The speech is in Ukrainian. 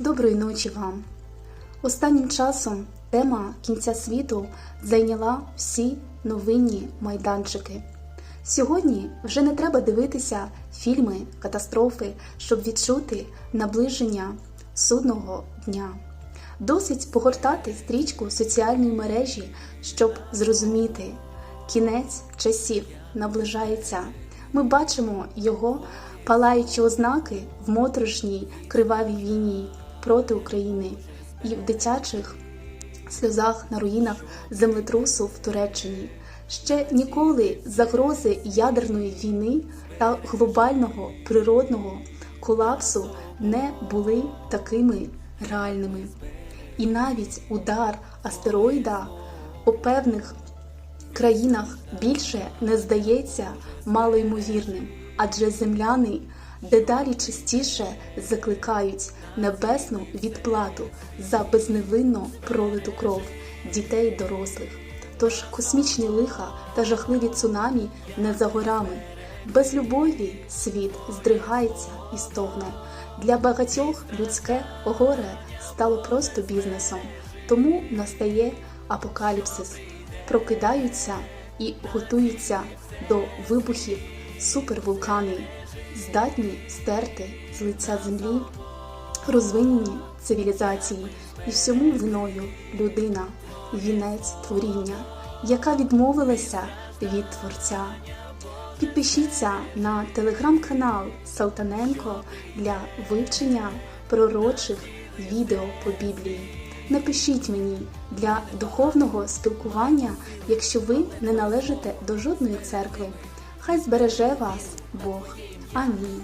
Доброї ночі вам. Останнім часом тема кінця світу зайняла всі новинні майданчики. Сьогодні вже не треба дивитися фільми, катастрофи, щоб відчути наближення судного дня. Досить погортати стрічку соціальної мережі, щоб зрозуміти, кінець часів наближається. Ми бачимо його палаючі ознаки в моторошній кривавій війні проти України і в дитячих сльозах на руїнах землетрусу в Туреччині. Ще ніколи загрози ядерної війни та глобального природного колапсу не були такими реальними. І навіть удар астероїда по певних країнах більше не здається малоймовірним, адже земляни дедалі частіше закликають небесну відплату за безневинно пролиту кров дітей і дорослих. Тож космічні лиха та жахливі цунамі не за горами. Без любові світ здригається і стогне. Для багатьох людське горе стало просто бізнесом, тому настає апокаліпсис. Прокидаються і готуються до вибухів супервулкани, здатні стерти з лиця землі розвинені цивілізації і всьому виною людина, вінець творіння, яка відмовилася від Творця. Підпишіться на телеграм-канал Салтаненко для вивчення пророчих відео по Біблії. Напишіть мені для духовного спілкування, якщо ви не належите до жодної церкви хай збереже вас Бог. Амінь.